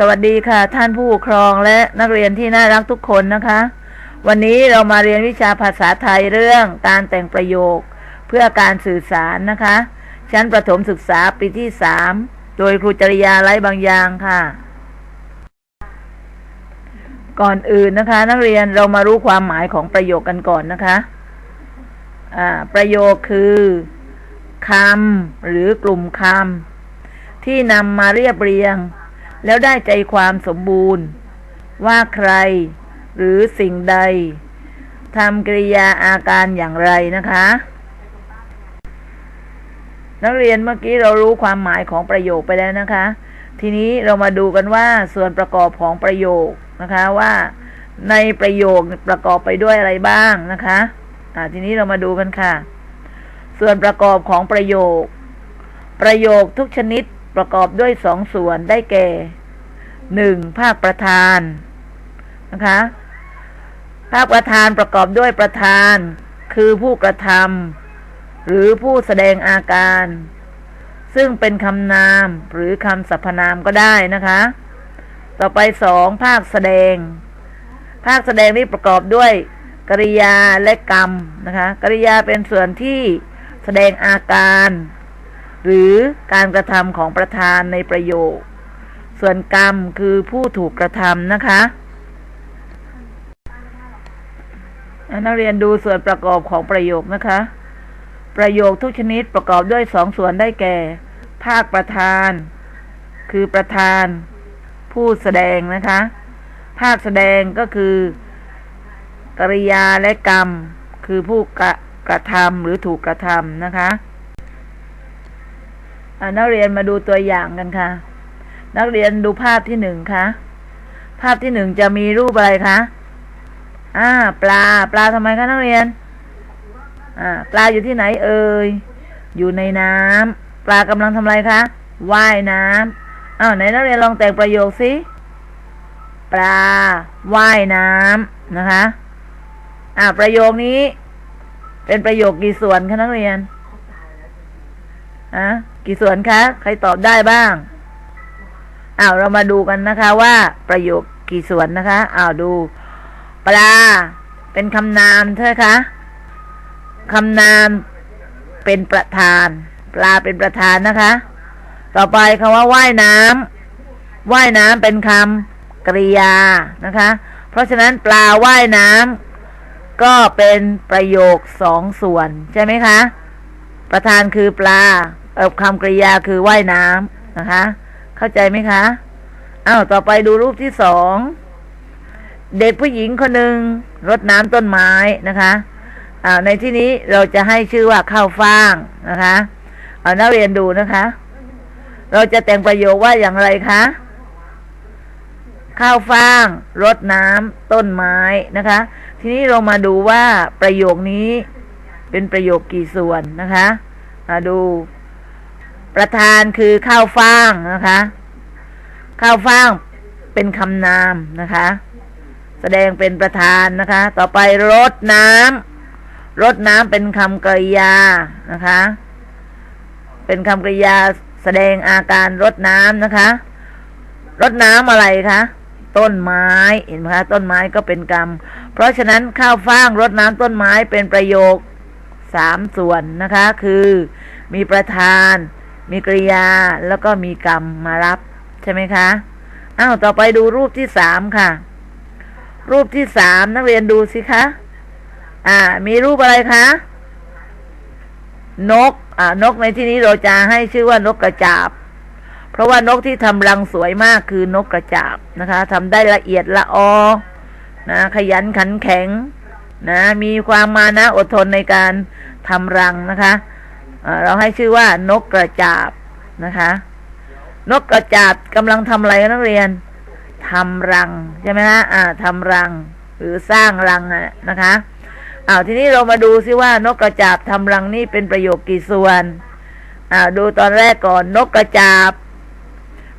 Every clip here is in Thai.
สวัสดีค่ะ ท่านผู้ปกครองและนักเรียนที่น่ารักทุกคนนะคะ วันนี้เรามาเรียนวิชาภาษาไทยเรื่องการแต่งประโยค เพื่อการสื่อสารนะคะ ชั้นประถมศึกษาปีที่สามโดยครูจริยาไร้บางยางค่ะ ก่อนอื่นนะคะ นักเรียนเรามารู้ความหมายของประโยคกันก่อนนะคะอ่าประโยคคือคำหรือกลุ่มคำที่นำมาเรียบเรียง แล้วได้ใจความสมบูรณ์ ว่าใคร หรือสิ่งใดทำกริยาอาการอย่างไรนะคะ นักเรียนเมื่อกี้เรารู้ความหมายของประโยคไปแล้วนะคะ ทีนี้เรามาดูกันว่าส่วนประกอบของประโยคนะคะว่าในประโยคประกอบไปด้วยอะไรบ้างนะคะอ่าทีนี้เรามาดูกันค่ะ ส่วนประกอบของประโยค ประโยคทุกชนิด ประกอบด้วยสองส่วนได้แก่หนึ่งภาคประธานนะคะ ภาคประธานประกอบด้วยประธาน คือผู้กระทำหรือผู้แสดงอาการ ซึ่งเป็นคำนามหรือคำสรรพนามก็ได้นะคะ ต่อไปสองภาคแสดง ภาคแสดงนี้ประกอบด้วยกริยาและกรรมนะคะ กริยาเป็นส่วนที่แสดงอาการ หรือการกระทำของประธานในประโยค ส่วนกรรมคือผู้ถูกกระทำนะคะนักเรียนดูส่วนประกอบของประโยคนะคะ ประโยคทุกชนิดประกอบด้วยสองส่วนได้แก่ ภาคประธาน คือประธาน ผู้แสดงนะคะ ภาคแสดงก็คือกริยาและกรรม คือผู้กระกระทำหรือถูกกระทำนะคะ นักเรียนมาดูตัวอย่างกันค่ะ นักเรียนดูภาพที่หนึ่งคะภาพที่หนึ่งจะมีรูปอะไรคะอ่า ปลา ปลาทำไมคะนักเรียน อ่า ปลาอยู่ที่ไหนเอ่ย อยู่ในน้ำปลากำลังทำอะไรคะว่ายน้ำอ้าวไหนนักเรียนลองแต่งประโยคสิปลาว่ายน้ำนะคะ อ่าประโยคนี้ เป็นประโยคกี่ส่วนคะนักเรียนอะ กี่ส่วนคะ ใครตอบได้บ้างอ้าวเรามาดูกันนะคะว่าประโยคกี่ส่วนนะคะอ้าวดู ปลา เป็นคำนามใช่ไหมคะคำนามเป็นประธาน ปลาเป็นประธานนะคะ ต่อไปคำว่าว่ายน้ำว่ายน้ำเป็นคำกริยานะคะ เพราะฉะนั้นปลาว่ายน้ำก็เป็นประโยคสองส่วนใช่ไหมคะ ประธานคือปลา คำกริยาคือว่ายน้ำนะคะ เข้าใจไหมคะอ้าวต่อไปดูรูปที่สองเด็กผู้หญิงคนหนึ่งรดน้ำต้นไม้นะคะอ่าในที่นี้เราจะให้ชื่อว่าข้าวฟ่างนะคะเอานักเรียนดูนะคะ เราจะแต่งประโยคว่าอย่างไรคะข้าวฟ่างรดน้ำต้นไม้นะคะ ทีนี้เรามาดูว่าประโยคนี้เป็นประโยคกี่ส่วนนะคะมาดู ประธานคือข้าวฟ่างนะคะ ข้าวฟ่างเป็นคำนามนะคะ แสดงเป็นประธานนะคะ ต่อไปรดน้ำรดน้ำเป็นคำกริยานะคะ เป็นคำกริยาแสดงอาการรดน้ำนะคะรดน้ำอะไรคะต้นไม้เห็นไหมคะต้นไม้ก็เป็นกรรม เพราะฉะนั้นข้าวฟ่างรดน้ำต้นไม้เป็นประโยคสามส่วนนะคะ คือ มีประธาน มีกริยาแล้วก็มีกรรมมารับ ใช่ไหมคะอ้าวต่อไปดูรูปที่สามค่ะ รูปที่สามนักเรียนดูสิคะอ่า มีรูปอะไรคะนก อ่านกในที่นี้เราจะให้ชื่อว่านกกระจาบ เพราะว่านกที่ทำรังสวยมากคือนกกระจาบนะคะทำได้ละเอียดละออนะขยันขันแข็งนะมีความมานะอดทนในการทำรังนะคะ เราให้ชื่อว่านกกระจาบนะคะ นกกระจาบกำลังทำอะไรนักเรียนทำรังใช่ไหมฮะอ่าทำรัง หรือสร้างรังอะนะคะอ้าวทีนี้เรามาดูซิว่านกกระจาบทำรังนี่เป็นประโยคกี่ส่วนอ้าวดูตอนแรกก่อนนกกระจาบ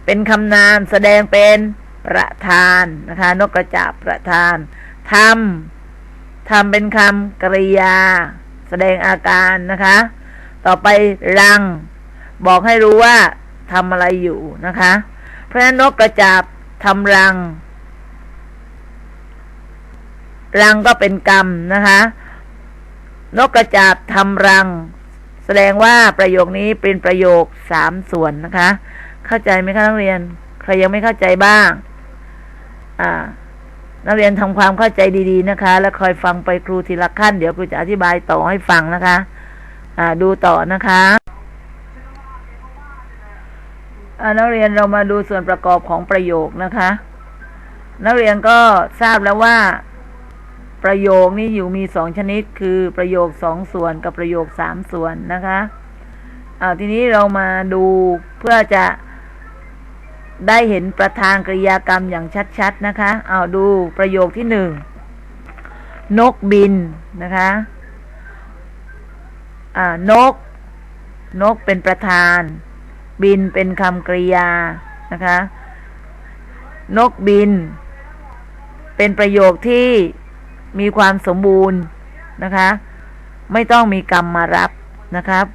เป็นคำนามแสดงเป็นประธานนะคะ นกกระจาบประธานทำทำเป็นคำกริยา แสดงอาการนะคะ ต่อไปรัง บอกให้รู้ว่าทำอะไรอยู่นะคะ เพราะฉะนั้นนกกระจาบทำรัง รังก็เป็นกรรมนะคะ นกกระจาบทำรัง แสดงว่าประโยคนี้เป็นประโยคสามส่วนนะคะ เข้าใจไหมคะนักเรียน ใครยังไม่เข้าใจบ้าง อ่านักเรียนทำความเข้าใจดีๆนะคะ แล้วคอยฟังไปครูทีละขั้น เดี๋ยวครูจะอธิบายต่อให้ฟังนะคะ ดูต่อนะคะนักเรียนเรามาดูส่วนประกอบของประโยคนะคะ นักเรียนก็ทราบแล้วว่า ประโยคนี้อยู่มีสองชนิด คือประโยคสองส่วนกับประโยคสามส่วนนะคะอ่าทีนี้เรามาดูเพื่อจะได้เห็นประธานกริยากรรมอย่างชัด ๆ นะคะ เอาดูประโยคที่หนึ่งนกบินนะคะ นก นกเป็นประธาน บินเป็นคำกริยานะคะ นกบิน เป็นประโยคที่มีความสมบูรณ์นะคะ ไม่ต้องมีกรรมมารับนะครับ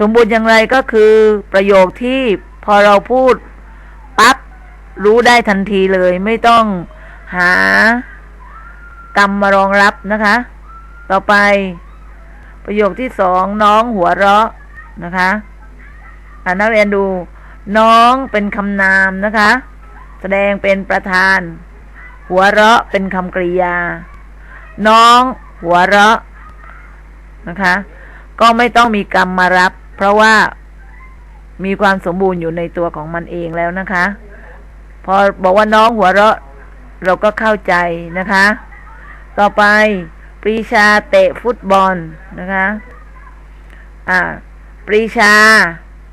สมบูรณ์อย่างไรก็คือประโยคที่พอเราพูดปั๊บรู้ได้ทันทีเลย ไม่ต้องหากรรมมารองรับนะคะ ต่อไป ประโยคที่สองน้องหัวเราะนะคะอ่านักเรียนดู น้องเป็นคำนามนะคะ แสดงเป็นประธาน หัวเราะเป็นคำกริยา น้องหัวเราะนะคะ ก็ไม่ต้องมีกรรมมารับ เพราะว่ามีความสมบูรณ์อยู่ในตัวของมันเองแล้วนะคะ พอบอกว่าน้องหัวเราะ เราก็เข้าใจนะคะ ต่อไป ปรีชาเตะฟุตบอลนะคะ อ่า ปรีชา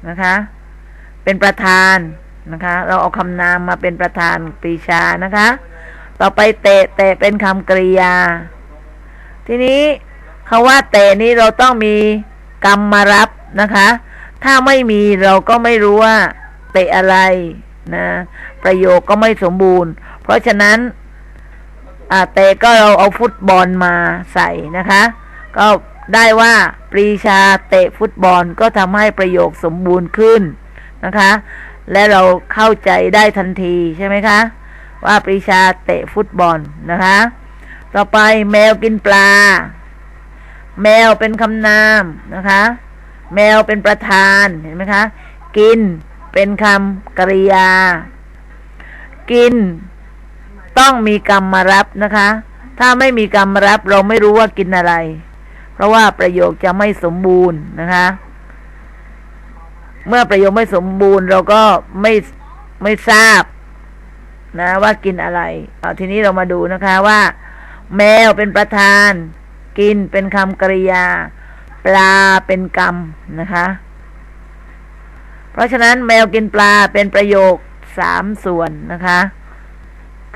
นะคะ เป็นประธานนะคะ เราเอาคำนามมาเป็นประธานปรีชานะคะ ต่อไปเตะเตะเป็นคำกริยา ทีนี้คาว่าเตะนี้เราต้องมีกรรมมารับนะคะ ถ้าไม่มีเราก็ไม่รู้ว่าเตะอะไรนะ ประโยคก็ไม่สมบูรณ์ เพราะฉะนั้น อ่าเตะก็เราเอาฟุตบอลมาใส่นะคะ ก็ได้ว่าปรีชาเตะฟุตบอลก็ทำให้ประโยคสมบูรณ์ขึ้นนะคะ และเราเข้าใจได้ทันทีใช่ไหมคะ ว่าปรีชาเตะฟุตบอลนะคะ ต่อไปแมวกินปลา แมวเป็นคำนามนะคะ แมวเป็นประธานเห็นไหมคะ กินเป็นคำกริยา กิน ต้องมีกรรมมารับนะคะ ถ้าไม่มีกรรมมารับเราไม่รู้ว่ากินอะไร เพราะว่าประโยคจะไม่สมบูรณ์นะคะ เมื่อประโยคไม่สมบูรณ์ เราก็ไม่ไม่ทราบนะว่ากินอะไรเอาทีนี้เรามาดูนะคะว่า แมวเป็นประธาน กินเป็นคำกริยา ปลาเป็นกรรมนะคะ เพราะฉะนั้นแมวกินปลาเป็นประโยคสามส่วนนะคะ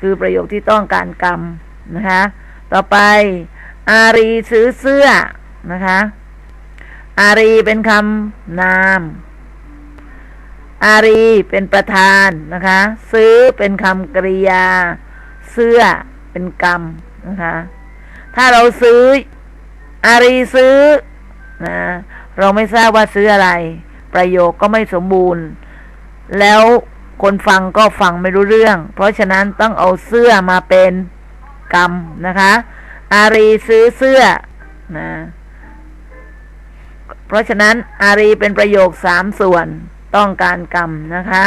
คือประโยคที่ต้องการกรรมนะคะ ต่อไป อารีซื้อเสื้อนะคะ อารีเป็นคำนาม อารีเป็นประธานนะคะ ซื้อเป็นคำกริยา เสื้อเป็นกรรมนะคะ ถ้าเราซื้อ อารีซื้อนะเราไม่ทราบว่าซื้ออะไร ประโยคก็ไม่สมบูรณ์ แล้ว คนฟังก็ฟังไม่รู้เรื่อง เพราะฉะนั้นต้องเอาเสื้อมาเป็นกรรมนะคะ อารีซื้อเสื้อนะเพราะฉะนั้นอารีเป็นประโยคสามส่วนต้องการกรรมนะคะ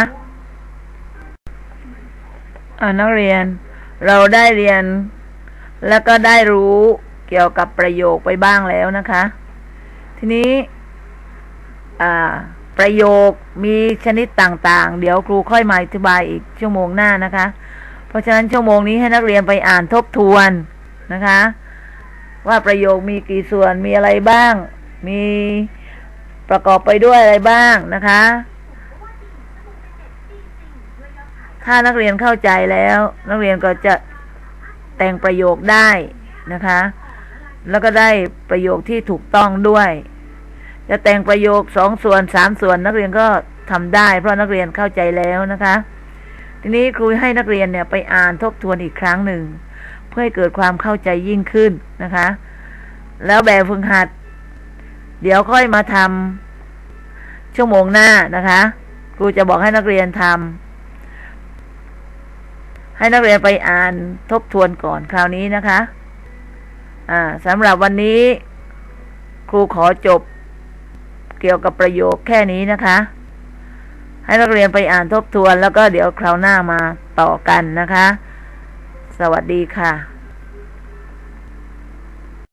นักเรียนเราได้เรียน แล้วก็ได้รู้เกี่ยวกับประโยคไปบ้างแล้วนะคะ ทีนี้ อ่า ประโยคมีชนิดต่างๆ เดี๋ยวครูค่อยมาอธิบายอีกชั่วโมงหน้านะคะ เพราะฉะนั้นชั่วโมงนี้ให้นักเรียนไปอ่านทบทวนนะคะ ว่าประโยคมีกี่ส่วนมีอะไรบ้าง มีประกอบไปด้วยอะไรบ้างนะคะ ถ้านักเรียนเข้าใจแล้ว นักเรียนก็จะแต่งประโยคได้นะคะ แล้วก็ได้ประโยคที่ถูกต้องด้วย จะแต่งประโยคสองส่วนสามส่วนนักเรียนก็ทำได้ เพราะนักเรียนเข้าใจแล้วนะคะ ทีนี้ครูให้นักเรียนเนี่ยไปอ่านทบทวนอีกครั้งหนึ่ง เพื่อให้เกิดความเข้าใจยิ่งขึ้นนะคะ แล้วแบบฝึกหัด เดี๋ยวค่อยมาทำชั่วโมงหน้านะคะครูจะบอกให้นักเรียนทำให้นักเรียนไปอ่านทบทวนก่อนคราวนี้นะคะ อ่าสำหรับวันนี้ ครูขอจบ เกี่ยวกับประโยคแค่นี้นะคะ ให้นักเรียนไปอ่านทบทวนแล้วก็เดี๋ยวคราวหน้ามาต่อกันนะคะ สวัสดีค่ะ